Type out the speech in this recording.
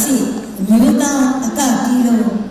စီမြို့သားအကတီးလုံးဟုတ်